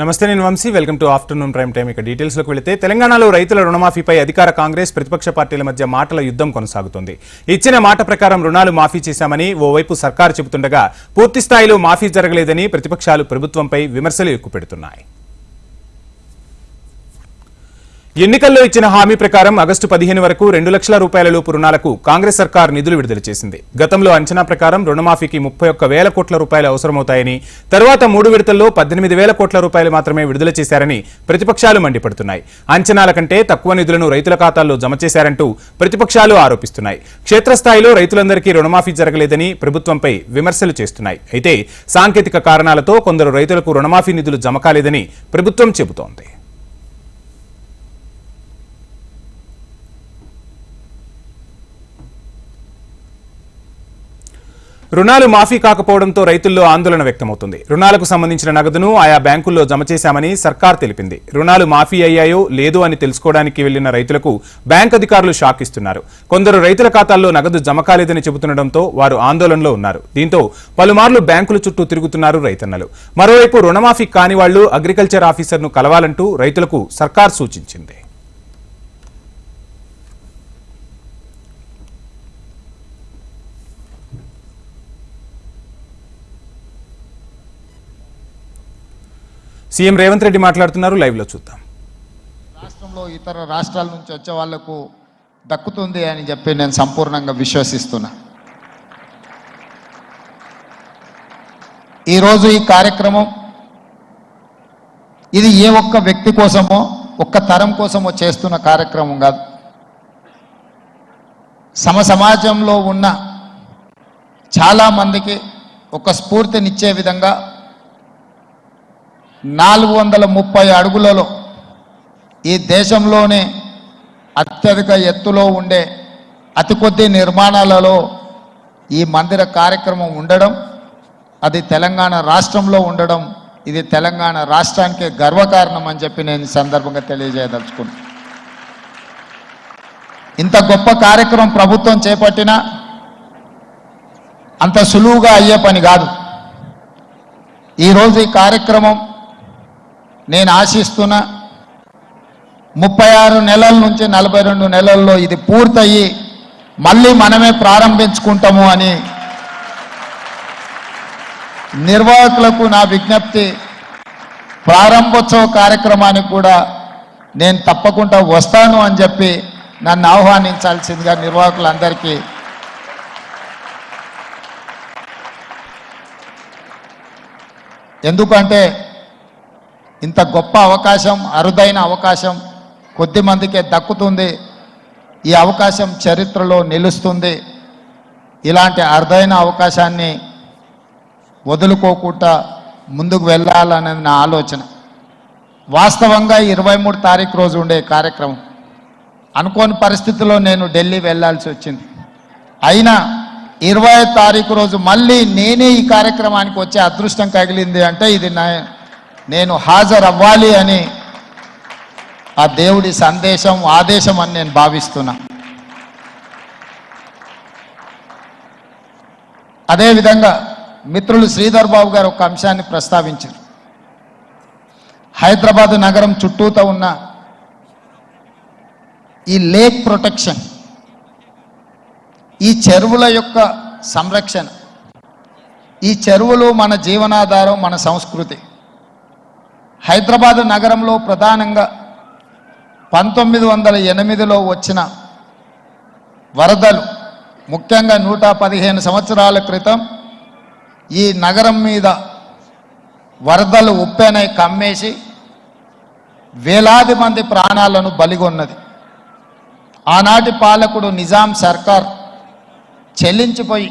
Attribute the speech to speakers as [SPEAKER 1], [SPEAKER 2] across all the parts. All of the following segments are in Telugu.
[SPEAKER 1] నమస్తే నేను Vamshi. Welcome to afternoon prime time ఇక డీటెయిల్స్లోకి వెళితే తెలంగాణలో రైతుల రుణమాఫీపై అధికార కాంగ్రెస్ ప్రతిపక్ష పార్టీల మధ్య మాటల యుద్ధం కొనసాగుతోంది. ఇచ్చిన మాట ప్రకారం రుణాలు మాఫీ చేశామని ఓవైపు సర్కారు చెబుతుండగా పూర్తి స్థాయిలో మాఫీ జరగలేదని ప్రతిపక్షాలు ప్రభుత్వంపై విమర్శలు ఎక్కుపెడుతున్నాయి. ఎన్నికల్లో ఇచ్చిన హామీ ప్రకారం ఆగస్టు పదిహేను వరకు రెండు లక్షల రూపాయల లోపు రుణాలకు కాంగ్రెస్ సర్కార్ నిధులు విడుదల చేసింది. గతంలో అంచనా ప్రకారం రుణమాఫీకి ముప్పై ఒక్క వేల కోట్ల రూపాయలు అవసరమవుతాయని తర్వాత మూడు విడతల్లో పద్దెనిమిది వేల కోట్ల రూపాయలు మాత్రమే విడుదల చేశారని ప్రతిపక్షాలు మండిపడుతున్నాయి. అంచనాల కంటే తక్కువ నిధులను రైతుల ఖాతాల్లో జమ చేశారంటూ ప్రతిపక్షాలు ఆరోపిస్తున్నాయి. క్షేత్రస్థాయిలో రైతులందరికీ రుణమాఫీ జరగలేదని ప్రభుత్వంపై విమర్శలు చేస్తున్నాయి. అయితే సాంకేతిక కారణాలతో కొందరు రైతులకు రుణమాఫీ నిధులు జమ కాలేదని ప్రభుత్వం చెబుతోంది. రుణాలు మాఫీ కాకపోవడంతో రైతుల్లో ఆందోళన వ్యక్తమవుతుంది. రుణాలకు సంబంధించిన నగదును ఆయా బ్యాంకుల్లో జమ చేశామని సర్కార్ తెలిపింది. రుణాలు మాఫీ అయ్యాయో లేదో అని తెలుసుకోవడానికి వెళ్ళిన రైతులకు బ్యాంక్ అధికారులు షాక్ ఇస్తున్నారు. కొందరు రైతుల ఖాతాల్లో నగదు జమ కాలేదని చెబుతుండటంతో వారు ఆందోళనలో ఉన్నారు. దీంతో పలుమార్లు బ్యాంకుల చుట్టూ తిరుగుతున్నారు రైతన్నలు. మరోవైపు రుణమాఫీ కాని వాళ్ళు అగ్రికల్చర్ ఆఫీసర్ను కలవాలంటూ రైతులకు సర్కార్ సూచించింది. సీఎం రేవంత్ రెడ్డి మాట్లాడుతున్నారు లైవ్లో చూద్దాం.
[SPEAKER 2] రాష్ట్రంలో ఇతర రాష్ట్రాల నుంచి వచ్చే వాళ్ళకు దక్కుతుంది అని చెప్పి నేను సంపూర్ణంగా విశ్వసిస్తున్నా. ఈరోజు ఈ కార్యక్రమం ఇది ఏ ఒక్క వ్యక్తి కోసమో ఒక్క తరం కోసమో చేస్తున్న కార్యక్రమం కాదు. సమ సమాజంలో ఉన్న చాలామందికి ఒక స్ఫూర్తినిచ్చే విధంగా నాలుగు వందల ముప్పై అడుగులలో ఈ దేశంలోనే అత్యధిక ఎత్తులో ఉండే అతి కొద్ది నిర్మాణాలలో ఈ మందిర కార్యక్రమం ఉండడం అది తెలంగాణ రాష్ట్రంలో ఉండడం ఇది తెలంగాణ రాష్ట్రానికి గర్వకారణం అని చెప్పి నేను సందర్భంగా తెలియజేయదలుచుకున్నాను ఇంత గొప్ప కార్యక్రమం ప్రభుత్వం చేపట్టినా అంత సులువుగా అయ్యే పని కాదు. ఈరోజు ఈ కార్యక్రమం నేను ఆశిస్తున్న ముప్పై ఆరు నెలల నుంచి నలభై రెండు నెలల్లో ఇది పూర్తయి మళ్ళీ మనమే ప్రారంభించుకుంటాము అని నిర్వాహకులకు నా విజ్ఞప్తి ప్రారంభోత్సవ కార్యక్రమానికి కూడా నేను తప్పకుండా వస్తాను అని చెప్పి నన్ను ఆహ్వానించాల్సిందిగా నిర్వాహకులందరికీ ఎందుకంటే ఇంత గొప్ప అవకాశం అరుదైన అవకాశం కొద్ది మందికే దక్కుతుంది. ఈ అవకాశం చరిత్రలో నిలుస్తుంది. ఇలాంటి అరుదైన అవకాశాన్ని వదులుకోకుండా ముందుకు వెళ్ళాలనేది నా ఆలోచన. వాస్తవంగా ఇరవై మూడు తారీఖు రోజు ఉండే కార్యక్రమం. అనుకోని పరిస్థితిలో నేను ఢిల్లీ వెళ్ళాల్సి వచ్చింది. అయినా ఇరవై తారీఖు రోజు మళ్ళీ నేనే ఈ కార్యక్రమానికి వచ్చే అదృష్టం కగిలింది అంటే ఇది నా నేను హాజరవ్వాలి అని ఆ దేవుడి సందేశం ఆదేశం అని నేను భావిస్తున్నా. అదేవిధంగా మిత్రులు శ్రీధర్ బాబు గారు ఒక అంశాన్ని ప్రస్తావించారు. హైదరాబాద్ నగరం చుట్టూతో ఉన్న ఈ లేక్ ప్రొటెక్షన్ ఈ చెరువుల యొక్క సంరక్షణ ఈ చెరువులు మన జీవనాధారం మన సంస్కృతి. హైదరాబాద్ నగరంలో ప్రధానంగా పంతొమ్మిది వందల ఎనిమిదిలో వచ్చిన వరదలు ముఖ్యంగా నూట పదిహేను సంవత్సరాల క్రితం ఈ నగరం మీద వరదలు ఉప్పెనై కమ్మేసి వేలాది మంది ప్రాణాలను బలిగొన్నది. ఆనాటి పాలకుడు నిజాం సర్కార్ చెల్లించిపోయి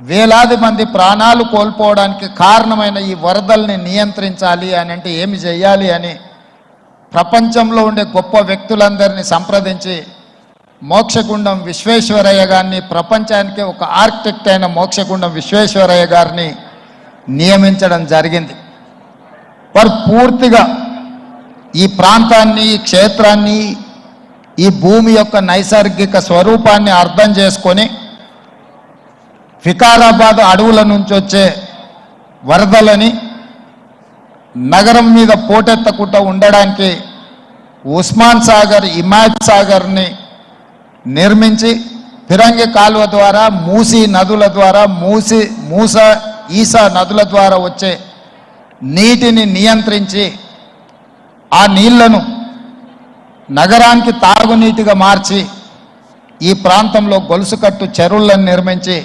[SPEAKER 2] వేలాది మంది ప్రాణాలు కోల్పోవడానికి కారణమైన ఈ వరదల్ని నియంత్రించాలి అని అంటే ఏమి చేయాలి అని ప్రపంచంలో ఉండే గొప్ప వ్యక్తులందరినీ సంప్రదించి మోక్షగుండం విశ్వేశ్వరయ్య గారిని ప్రపంచానికి ఒక ఆర్కిటెక్ట్ అయిన మోక్షగుండం విశ్వేశ్వరయ్య గారిని నియమించడం జరిగింది. వారు పూర్తిగా ఈ ప్రాంతాన్ని ఈ క్షేత్రాన్ని ఈ భూమి యొక్క నైసర్గిక స్వరూపాన్ని అర్థం చేసుకొని వికారాబాద్ అడవుల నుంచి వచ్చే వరదలని నగరం మీద పోటెత్తకుండా ఉండడానికి ఉస్మాన్ సాగర్ ఇమాజ్ సాగర్ని నిర్మించి ఫిరంగి కాలువ ద్వారా మూసి నదుల ద్వారా మూసి మూస ఈసా నదుల ద్వారా వచ్చే నీటిని నియంత్రించి ఆ నీళ్ళను నగరానికి తాగునీటిగా మార్చి ఈ ప్రాంతంలో గొలుసుకట్టు చెరువులను నిర్మించి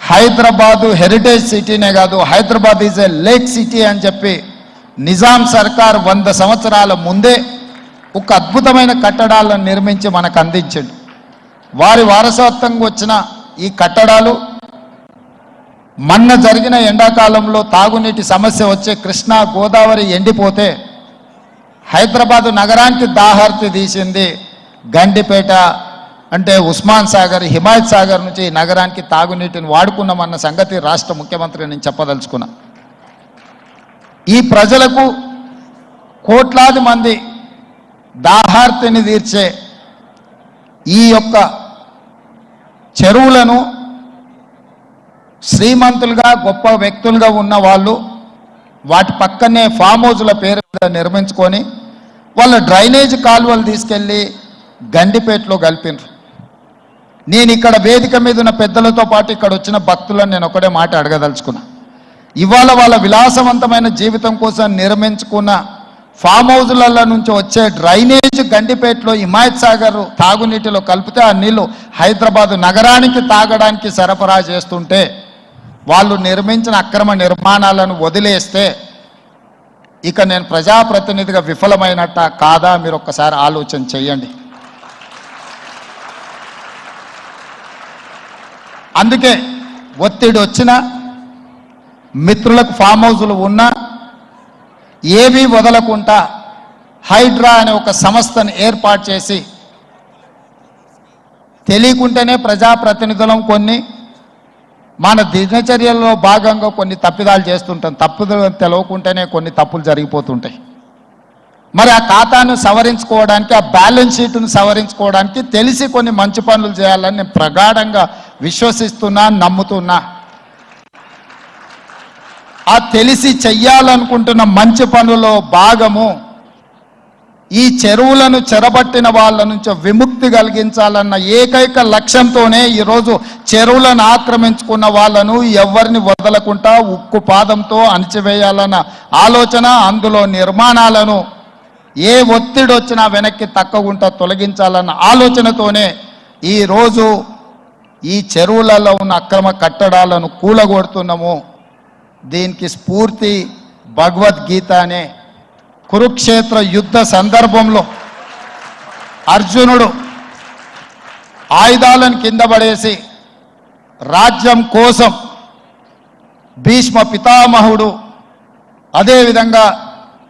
[SPEAKER 2] హైదరాబాదు హెరిటేజ్ సిటీనే కాదు Hyderabad is a lake city అని చెప్పి నిజాం సర్కార్ వంద సంవత్సరాల ముందే ఒక అద్భుతమైన కట్టడాలను నిర్మించి మనకు అందించాడు. వారి వారసత్వంగా వచ్చిన ఈ కట్టడాలు మన్న జరిగిన ఎండాకాలంలో తాగునీటి సమస్య వచ్చే కృష్ణా గోదావరి ఎండిపోతే హైదరాబాదు నగరానికి దాహార్తి తీసింది గండిపేట అంటే ఉస్మాన్ సాగర్ హిమాయత్ సాగర్ నుంచి ఈ నగరానికి తాగునీటిని వాడుకున్నామన్న సంగతి రాష్ట్ర ముఖ్యమంత్రి నేను చెప్పదలుచుకున్నా. ఈ ప్రజలకు కోట్లాది మంది దాహార్తిని తీర్చే ఈ యొక్క చెరువులను శ్రీమంతులుగా గొప్ప వ్యక్తులుగా ఉన్న వాళ్ళు వాటి పక్కనే ఫామ్ హౌజుల పేరు మీద నిర్మించుకొని వాళ్ళ డ్రైనేజ్ కాలువలు తీసుకెళ్ళి గండిపేటలో కలిపినారు. నేను ఇక్కడ వేదిక మీద ఉన్న పెద్దలతో పాటు ఇక్కడ వచ్చిన భక్తులను నేను ఒకటే మాట అడగదలుచుకున్నా. ఇవాళ వాళ్ళ విలాసవంతమైన జీవితం కోసం నిర్మించుకున్న ఫామ్ హౌజ్లలో నుంచి వచ్చే డ్రైనేజ్ గండిపేటలో హిమాయత్ సాగర్ తాగునీటిలో కలిపితే ఆ నీళ్ళు హైదరాబాదు నగరానికి తాగడానికి సరఫరా చేస్తుంటే వాళ్ళు నిర్మించిన అక్రమ నిర్మాణాలను వదిలేస్తే ఇక నేను ప్రజాప్రతినిధిగా విఫలమైనట్ట కాదా? మీరు ఒక్కసారి ఆలోచన చేయండి. అందుకే ఒత్తిడి వచ్చినా మిత్రులకు ఫామ్ హౌజులు ఉన్నా ఏవి వదలకుండా హైడ్రా అనే ఒక సంస్థను ఏర్పాటు చేసి తెలియకుంటేనే ప్రజాప్రతినిధులం కొన్ని మన దినచర్యల్లో భాగంగా కొన్ని తప్పిదాలు చేస్తుంటాం. తప్పుదలు తెలవకుంటేనే కొన్ని తప్పులు జరిగిపోతుంటాయి. మరి ఆ ఖాతాను సవరించుకోవడానికి ఆ బ్యాలెన్స్ షీట్ను సవరించుకోవడానికి తెలిసి కొన్ని మంచి పనులు చేయాలని నేను ప్రగాఢంగా విశ్వసిస్తున్నా నమ్ముతున్నా. ఆ తెలిసి చెయ్యాలనుకుంటున్న మంచి పనులో భాగము ఈ చెరువులను చెరబట్టిన వాళ్ళ నుంచి విముక్తి కలిగించాలన్న ఏకైక లక్ష్యంతోనే ఈరోజు చెరువులను ఆక్రమించుకున్న వాళ్ళను ఎవరిని వదలకుండా ఉక్కు పాదంతో అణిచివేయాలన్న ఆలోచన అందులో నిర్మాణాలను ఏ ఒత్తిడి వచ్చినా వెనక్కి తక్కకుండా తొలగించాలన్న ఆలోచనతోనే ఈరోజు ఈ చెరువులలో ఉన్న అక్రమ కట్టడాలను కూలగొడుతున్నాము. దీనికి స్ఫూర్తి భగవద్గీత అనే కురుక్షేత్ర యుద్ధ సందర్భంలో అర్జునుడు ఆయుధాలను కింద పడేసి రాజ్యం కోసం భీష్మ పితామహుడు అదేవిధంగా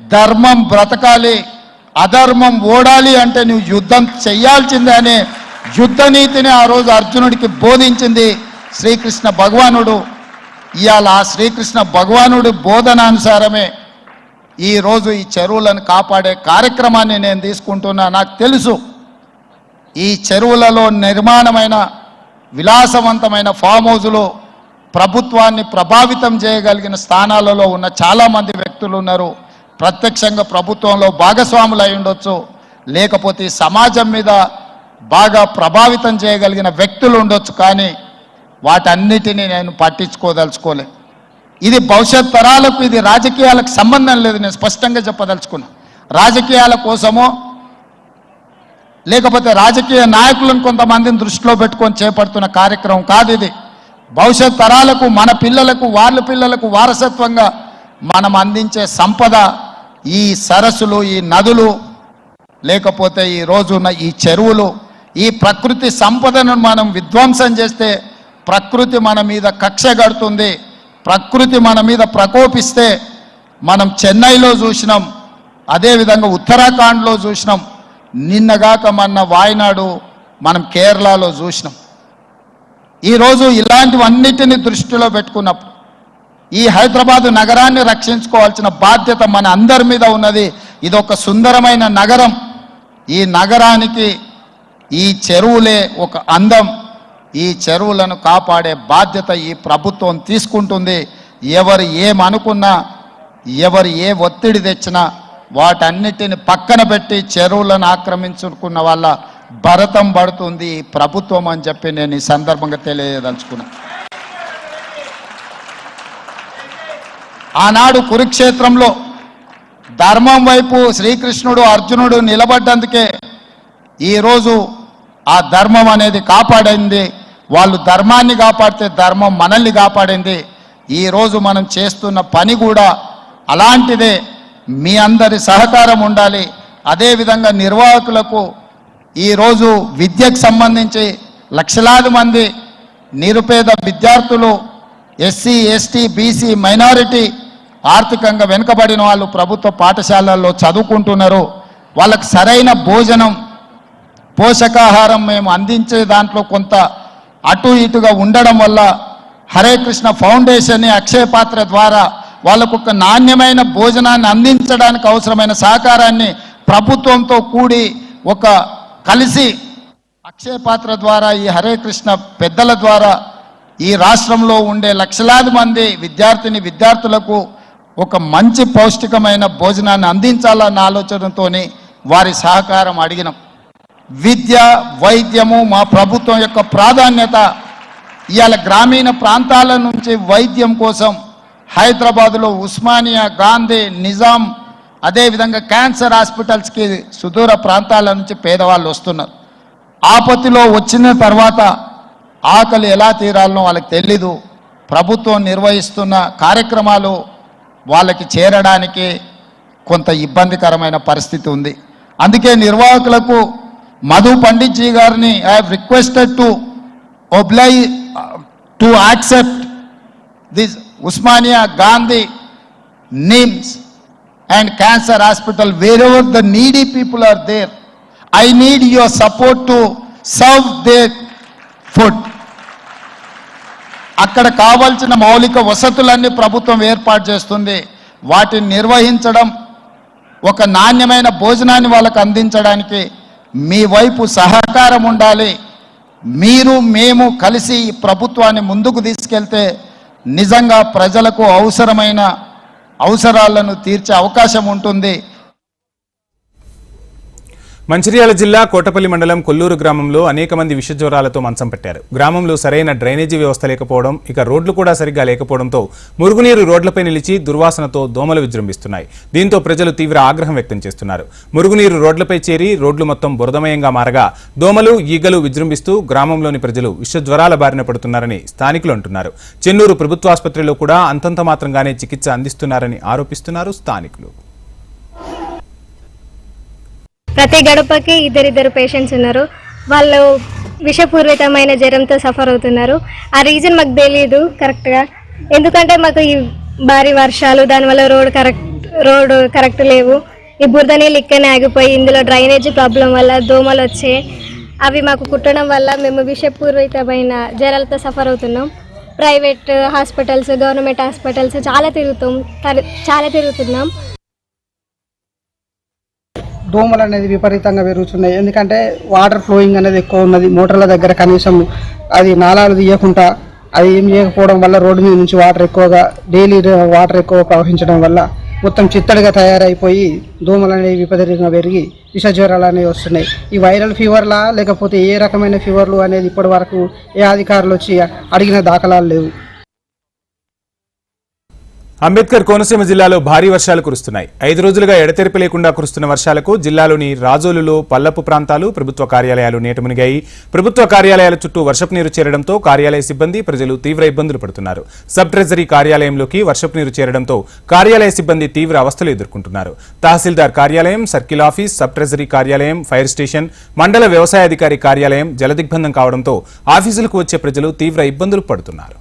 [SPEAKER 2] ధర్మం బ్రతకాలి అధర్మం ఓడాలి అంటే నువ్వు యుద్ధం చెయ్యాల్సిందే అనే యుద్ధ నీతిని ఆ రోజు అర్జునుడికి బోధించింది శ్రీకృష్ణ భగవానుడు. ఇవాళ ఆ శ్రీకృష్ణ భగవానుడి బోధనానుసారమే ఈరోజు ఈ చెరువులను కాపాడే కార్యక్రమాన్ని నేను తీసుకుంటున్నా. నాకు తెలుసు ఈ చెరువులలో నిర్మాణమైన విలాసవంతమైన ఫామ్ హౌజులు ప్రభుత్వాన్ని ప్రభావితం చేయగలిగిన స్థానాలలో ఉన్న చాలామంది వ్యక్తులు ఉన్నారు. ప్రత్యక్షంగా ప్రభుత్వంలో భాగస్వాములు అయి ఉండొచ్చు. లేకపోతే సమాజం మీద బాగా ప్రభావితం చేయగలిగిన వ్యక్తులు ఉండొచ్చు కానీ వాటన్నిటినీ నేను పట్టించుకోదలుచుకోలే. ఇది భవిష్యత్ తరాలకు ఇది రాజకీయాలకు సంబంధం లేదు నేను స్పష్టంగా చెప్పదలుచుకున్నా. రాజకీయాల కోసమో లేకపోతే రాజకీయ నాయకులను కొంతమందిని దృష్టిలో పెట్టుకొని చేపడుతున్న కార్యక్రమం కాదు ఇది. భవిష్యత్ తరాలకు మన పిల్లలకు వాళ్ళ పిల్లలకు వారసత్వంగా మనం అందించే సంపద ఈ సరస్సులు ఈ నదులు లేకపోతే ఈ రోజున్న ఈ చెరువులు ఈ ప్రకృతి సంపదను మనం విధ్వంసం చేస్తే ప్రకృతి మన మీద కక్ష కడుతుంది ప్రకృతి మన మీద ప్రకోపిస్తే మనం చెన్నైలో చూసినాం అదేవిధంగా ఉత్తరాఖండ్లో చూసినాం నిన్నగాక మొన్న వాయనాడు మనం కేరళలో చూసినాం. ఈరోజు ఇలాంటివన్నిటిని దృష్టిలో పెట్టుకున్నప్పుడు ఈ హైదరాబాద్ నగరాన్ని రక్షించుకోవాల్సిన బాధ్యత మన అందరి మీద ఉన్నది. ఇది ఒక సుందరమైన నగరం. ఈ నగరానికి ఈ చెరువులే ఒక అందం. ఈ చెరువులను కాపాడే బాధ్యత ఈ ప్రభుత్వం తీసుకుంటుంది. ఎవరు ఏమనుకున్నా ఎవరు ఏ ఒత్తిడి తెచ్చినా వాటన్నిటిని పక్కన పెట్టి చెరువులను ఆక్రమించుకున్న వాళ్ళ భరతం పడుతుంది ఈ ప్రభుత్వం అని చెప్పి నేను ఈ సందర్భంగా తెలియదలుచుకున్నాను ఆనాడు కురుక్షేత్రంలో ధర్మం వైపు శ్రీకృష్ణుడు అర్జునుడు నిలబడ్డందుకే ఈరోజు ఆ ధర్మం అనేది కాపాడింది. వాళ్ళు ధర్మాన్ని కాపాడితే ధర్మం మనల్ని కాపాడింది. ఈరోజు మనం చేస్తున్న పని కూడా అలాంటిదే. మీ అందరి సహకారం ఉండాలి. అదేవిధంగా నిర్వాహకులకు ఈరోజు విద్యకు సంబంధించి లక్షలాది మంది నిరుపేద విద్యార్థులు ఎస్సీ ఎస్టీ బీసీ మైనారిటీ ఆర్థికంగా వెనుకబడిన వాళ్ళు ప్రభుత్వ పాఠశాలల్లో చదువుకుంటున్నారు. వాళ్ళకి సరైన భోజనం పోషకాహారం మేము అందించే దాంట్లో కొంత అటు ఇటుగా ఉండడం వల్ల హరే కృష్ణ ఫౌండేషన్ అక్షయ పాత్ర ద్వారా వాళ్ళకు ఒక నాణ్యమైన భోజనాన్ని అందించడానికి అవసరమైన సహకారాన్ని ప్రభుత్వంతో కూడి ఒక కలిసి అక్షయ పాత్ర ద్వారా ఈ హరే కృష్ణ పెద్దల ద్వారా ఈ రాష్ట్రంలో ఉండే లక్షలాది మంది విద్యార్థిని విద్యార్థులకు ఒక మంచి పౌష్టికమైన భోజనాన్ని అందించాలన్న ఆలోచనతోనే వారి సహకారం అడిగినాం. విద్య వైద్యము మా ప్రభుత్వం యొక్క ప్రాధాన్యత. ఇవాళ గ్రామీణ ప్రాంతాల నుంచి వైద్యం కోసం హైదరాబాదులో ఉస్మానియా గాంధీ నిజాం అదేవిధంగా క్యాన్సర్ హాస్పిటల్స్కి సుదూర ప్రాంతాల నుంచి పేదవాళ్ళు వస్తున్నారు. ఆపత్తిలో వచ్చిన తర్వాత ఆకలి ఎలా తీరాలనో వాళ్ళకి తెలీదు. ప్రభుత్వం నిర్వహిస్తున్న కార్యక్రమాలు వాళ్ళకి చేరడానికి కొంత ఇబ్బందికరమైన పరిస్థితి ఉంది. అందుకే నిర్వాహకులకు మధు పండిత్జీ గారిని I requested to oblige to accept this Osmania Gandhi NIMS and cancer hospital wherever the needy people are there I need your support to serve their food అక్కడ కావాల్సిన మౌలిక వసతులన్నీ ప్రభుత్వం ఏర్పాటు చేస్తుంది. వాటిని నిర్వహించడం ఒక నాణ్యమైన భోజనాన్ని వాళ్ళకు అందించడానికి మీ వైపు సహకారం ఉండాలి. మీరు మేము కలిసి ఈ ప్రభుత్వాన్ని ముందుకు తీసుకెళ్తే నిజంగా ప్రజలకు అవసరమైన అవసరాలను తీర్చే అవకాశం ఉంటుంది.
[SPEAKER 1] మంచిర్యాల జిల్లా కోటపల్లి మండలం కొల్లూరు గ్రామంలో అనేక మంది విష జ్వరాలతో మంచం పట్టారు. గ్రామంలో సరైన డ్రైనేజీ వ్యవస్థ లేకపోవడం ఇక రోడ్లు కూడా సరిగ్గా లేకపోవడంతో మురుగునీరు రోడ్లపై నిలిచి దుర్వాసనతో దోమలు విజృంభిస్తున్నాయి. దీంతో ప్రజలు తీవ్ర ఆగ్రహం వ్యక్తం చేస్తున్నారు. మురుగునీరు రోడ్లపై చేరి రోడ్లు మొత్తం బురదమయంగా మారగా దోమలు ఈగలు విజృంభిస్తూ గ్రామంలోని ప్రజలు విష జ్వరాల బారిన పడుతున్నారని స్థానికులు అంటున్నారు. చెన్నూరు ప్రభుత్వాసుపత్రిలో కూడా అంతంత మాత్రంగానే చికిత్స అందిస్తున్నారని ఆరోపిస్తున్నారు స్థానికులు.
[SPEAKER 3] ప్రతి గడపకి ఇద్దరిద్దరు పేషెంట్స్ ఉన్నారు. వాళ్ళు విషపూరితమైన జ్వరంతో సఫర్ అవుతున్నారు. ఆ రీజన్ మాకు తెలియదు కరెక్ట్గా ఎందుకంటే మాకు ఈ భారీ వర్షాలు దానివల్ల రోడ్ కరెక్ట్ రోడ్ కరెక్ట్ లేవు. ఈ బురద నీళ్ళు ఇక్కడనే ఆగిపోయి ఇందులో డ్రైనేజీ ప్రాబ్లం వల్ల దోమలు వచ్చాయి అవి మాకు కుట్టడం వల్ల మేము విషపూరితమైన జ్వరాలతో సఫర్ అవుతున్నాం. ప్రైవేట్ హాస్పిటల్స్ గవర్నమెంట్ హాస్పిటల్స్ చాలా తిరుగుతాం చాలా తిరుగుతున్నాం.
[SPEAKER 4] దోమలు అనేది విపరీతంగా పెరుగుతున్నాయి. ఎందుకంటే వాటర్ ఫ్లోయింగ్ అనేది ఎక్కువ ఉన్నది. మోటార్ల దగ్గర కనీసం అది నాలాలు తీయకుండా అది ఏం చేయకపోవడం వల్ల రోడ్డు మీద నుంచి వాటర్ ఎక్కువగా డైలీ వాటర్ ఎక్కువ ప్రవహించడం వల్ల మొత్తం చిత్తడిగా తయారైపోయి దోమలు అనేవి విపరీతంగా పెరిగి విష జ్వరాలు అనేవి వస్తున్నాయి. ఈ వైరల్ ఫీవర్లా లేకపోతే ఏ రకమైన ఫీవర్లు అనేది ఇప్పటి వరకు ఏ అధికారులు వచ్చి అడిగిన దాఖలాలు లేవు.
[SPEAKER 1] అంబేద్కర్ కోనసీమ జిల్లాలో భారీ వర్షాలు కురుస్తున్నాయి. ఐదు రోజులుగా ఎడతెరిపి లేకుండా కురుస్తున్న వర్షాలకు జిల్లాలోని రాజోలులో పల్లపు ప్రాంతాలు ప్రభుత్వ కార్యాలయాలు నీటమునిగాయి ప్రభుత్వ కార్యాలయాల చుట్టూ వర్షపు నీరు చేరడంతో కార్యాలయ సిబ్బంది ప్రజలు తీవ్ర ఇబ్బందులు పడుతున్నారు. సబ్ ట్రెజరీ కార్యాలయంలోకి వర్షపు నీరు చేరడంతో కార్యాలయ సిబ్బంది తీవ్ర అవస్థలు ఎదుర్కొంటున్నారు. తహసీల్దార్ కార్యాలయం సర్కిల్ ఆఫీస్ సబ్ ట్రెజరీ కార్యాలయం ఫైర్ స్టేషన్ మండల వ్యవసాయాధికారి కార్యాలయం జలదిగ్బంధం కావడంతో ఆఫీసులకు వచ్చే ప్రజలు తీవ్ర ఇబ్బందులు పడుతున్నారు.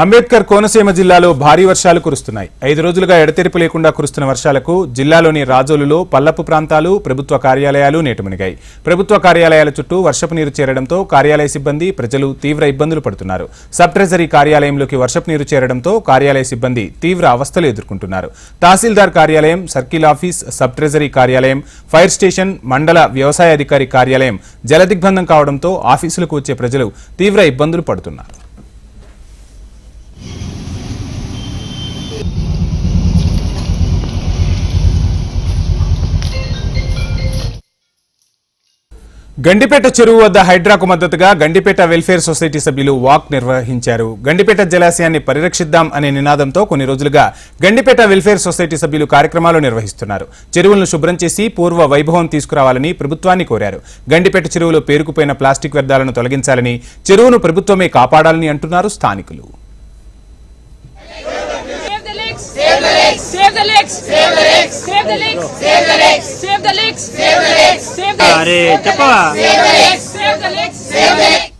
[SPEAKER 1] అంబేద్కర్ కోనసీమ జిల్లాలో భారీ వర్షాలు కురుస్తున్నాయి. ఐదు రోజులుగా ఎడతెరిపి లేకుండా కురుస్తున్న వర్షాలకు జిల్లాలోని రాజోలులో పల్లపు ప్రాంతాలు ప్రభుత్వ కార్యాలయాలు నేటుమునిగాయి. ప్రభుత్వ కార్యాలయాల చుట్టూ వర్షపు నీరు చేరడంతో కార్యాలయ సిబ్బంది ప్రజలు తీవ్ర ఇబ్బందులు పడుతున్నారు. సబ్ ట్రెజరీ కార్యాలయంలోకి వర్షపు నీరు చేరడంతో కార్యాలయ సిబ్బంది తీవ్ర అవస్థలు ఎదుర్కొంటున్నారు. తహసీల్దార్ కార్యాలయం సర్కిల్ ఆఫీస్ సబ్ ట్రెజరీ కార్యాలయం ఫైర్ స్టేషన్ మండల వ్యవసాయ అధికారి కార్యాలయం జలదిగ్బంధం కావడంతో ఆఫీసులకు వచ్చే ప్రజలు తీవ్ర ఇబ్బందులు పడుతున్నారు. గండిపేట చెరువు వద్ద హైడ్రాకు మద్దతుగా గండిపేట వెల్ఫేర్ సొసైటీ సభ్యులు వాక్ నిర్వహించారు. గండిపేట జలాశయాన్ని పరిరక్షిద్దాం అనే నినాదంతో కొన్ని రోజులుగా గండిపేట వెల్ఫేర్ సొసైటీ సభ్యులు కార్యక్రమాలు నిర్వహిస్తున్నారు. చెరువులను శుభ్రం చేసి పూర్వ వైభవం తీసుకురావాలని ప్రభుత్వాన్ని కోరారు. గండిపేట చెరువులో పేరుకుపోయిన ప్లాస్టిక్ వ్యర్థాలను తొలగించాలని చెరువును ప్రభుత్వమే కాపాడాలని అంటున్నారు స్థానికులు.
[SPEAKER 5] the legs. Save the legs. Save the legs. Save the legs. Save the legs. Save the legs. Save the legs. Save the
[SPEAKER 6] legs.
[SPEAKER 5] Save the legs. Save the legs. Save the legs.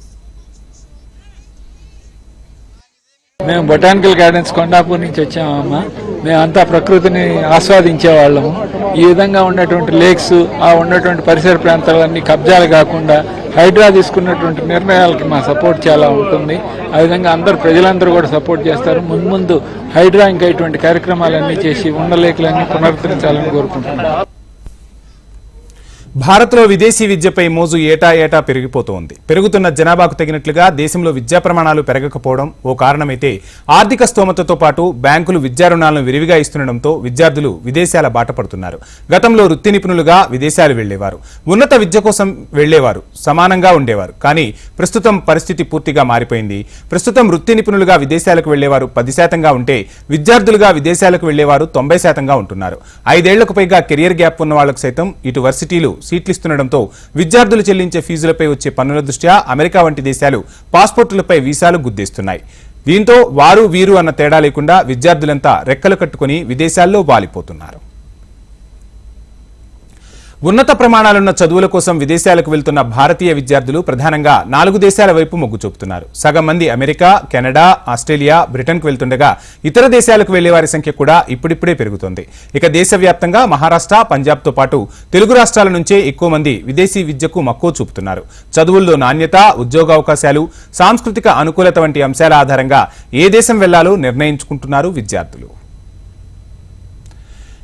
[SPEAKER 6] మేము బొటానికల్ గార్డెన్స్ కొండాపూర్ నుంచి వచ్చామమ్మా. మేమంతా ప్రకృతిని ఆస్వాదించే వాళ్ళము ఈ విధంగా ఉన్నటువంటి లేక్స్ ఆ ఉన్నటువంటి పరిసర ప్రాంతాలన్నీ కబ్జాలు కాకుండా హైడ్రా తీసుకున్నటువంటి నిర్ణయాలకి మా సపోర్ట్ చాలా ఉంటుంది. ఆ విధంగా అందరు ప్రజలందరూ కూడా సపోర్ట్ చేస్తారు. ముందు ముందు హైడ్రా ఇంకా ఇటువంటి కార్యక్రమాలన్నీ చేసి ఉన్న లేకులన్నీ పునరుద్ధరించాలని కోరుకుంటున్నాను
[SPEAKER 1] భారత్లో విదేశీ విద్యపై మోజు ఏటా ఏటా పెరిగిపోతోంది. పెరుగుతున్న జనాభాకు తగినట్లుగా దేశంలో విద్యా ప్రమాణాలు పెరగకపోవడం ఓ కారణమైతే ఆర్థిక స్తోమతతో పాటు బ్యాంకులు విద్యా రుణాలను విరివిగా ఇస్తుండటంతో విద్యార్థులు విదేశాల బాట పడుతున్నారు. గతంలో వృత్తి నిపుణులుగా విదేశాలు వెళ్ళేవారు. ఉన్నత విద్య కోసం వెళ్ళేవారు. సమానంగా ఉండేవారు. కానీ ప్రస్తుతం పరిస్థితి పూర్తిగా మారిపోయింది. ప్రస్తుతం వృత్తి నిపుణులుగా విదేశాలకు వెళ్ళేవారు పది శాతంగా ఉంటే విద్యార్థులుగా విదేశాలకు వెళ్ళేవారు తొంభై శాతంగా ఉంటున్నారు. ఐదేళ్ళకు పైగా కెరియర్ గ్యాప్ ఉన్న వాళ్ళకు సైతం ఇటు వర్సిటీలు సీట్లు ఇస్తుండటంతో విద్యార్థులు చెల్లించే ఫీజులపై వచ్చే పన్నుల దృష్ట్యా అమెరికా వంటి దేశాలు పాస్పోర్టులపై వీసాలు గుద్దేస్తున్నాయి. దీంతో వారు వీరు అన్న తేడా లేకుండా విద్యార్థులంతా రెక్కలు కట్టుకుని విదేశాల్లో వాలిపోతున్నారు. ఉన్నత ప్రమాణాలున్న చదువుల కోసం విదేశాలకు వెళ్తున్న భారతీయ విద్యార్థులు ప్రధానంగా నాలుగు దేశాల వైపు మొగ్గు చూపుతున్నారు. సగం మంది అమెరికా కెనడా ఆస్ట్రేలియా బ్రిటన్కు వెళ్తుండగా ఇతర దేశాలకు వెళ్ళే వారి సంఖ్య కూడా ఇప్పుడిప్పుడే పెరుగుతోంది. ఇక దేశవ్యాప్తంగా మహారాష్ట్ర పంజాబ్తో పాటు తెలుగు రాష్ట్రాల నుంచే ఎక్కువ మంది విదేశీ విద్యకు మక్కువ చూపుతున్నారు. చదువుల్లో నాణ్యత ఉద్యోగ అవకాశాలు సాంస్కృతిక అనుకూలత వంటి అంశాల ఆధారంగా ఏ దేశం వెళ్ళాలో నిర్ణయించుకుంటున్నారు విద్యార్థులు.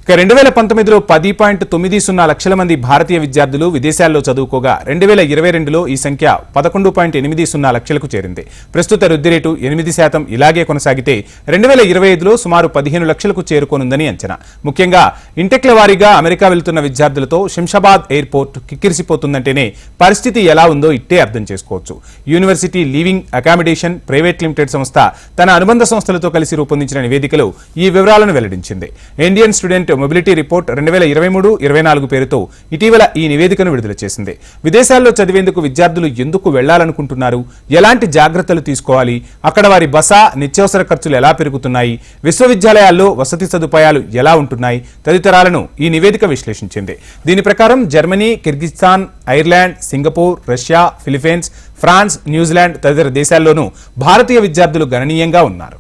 [SPEAKER 1] ఇక రెండు వేల పంతొమ్మిదిలో పది పాయింట్ తొమ్మిది సున్నా లక్షల మంది భారతీయ విద్యార్థులు విదేశాల్లో చదువుకోగా రెండు వేల ఇరవై రెండులో ఈ సంఖ్య పదకొండు పాయింట్ ఎనిమిది సున్నా లక్షలకు చేరింది. ప్రస్తుత వృద్ధి రేటు ఎనిమిది శాతం ఇలాగే కొనసాగితే రెండు వేల ఇరవై ఐదులో సుమారు పదిహేను లక్షలకు చేరుకోనుందని అంచనా. ముఖ్యంగా ఇంటెక్ల వారీగా అమెరికా వెళ్తున్న విద్యార్థులతో శంషాబాద్ ఎయిర్పోర్ట్ కిక్కిరిసిపోతుందంటేనే పరిస్థితి ఎలా ఉందో ఇట్టే అర్థం చేసుకోవచ్చు. University living accommodation private limited సంస్థ తన అనుబంధ సంస్థలతో కలిసి రూపొందించిన నివేదికలో ఈ వివరాలను వెల్లడించింది. ఇండియన్ స్టూడెంట్ మొబిలిటీ రిపోర్ట్ రెండు వేల ఇరవై మూడు ఇరవై నాలుగు పేరుతో ఇటీవల ఈ నివేదికను విడుదల చేసింది. విదేశాల్లో చదివేందుకు విద్యార్థులు ఎందుకు వెళ్ళాలనుకుంటున్నారు? ఎలాంటి జాగ్రత్తలు తీసుకోవాలి? అక్కడ వారి బస నిత్యావసర ఖర్చులు ఎలా పెరుగుతున్నాయి? విశ్వవిద్యాలయాల్లో వసతి సదుపాయాలు ఎలా ఉంటున్నాయి? తదితరాలను ఈ నివేదిక విశ్లేషించింది. దీని ప్రకారం Germany Kyrgyzstan Ireland Singapore Russia Philippines France New Zealand తదితర దేశాల్లోనూ భారతీయ విద్యార్థులు గణనీయంగా ఉన్నారు.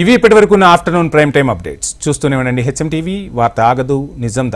[SPEAKER 1] ఇవి ఇప్పటివరకు ఉన్న ఆఫ్టర్నూన్ ప్రైమ్ టైం అప్డేట్స్. చూస్తూనే ఉండండి. హెచ్ఎం టీవీ వార్త ఆగదు నిజం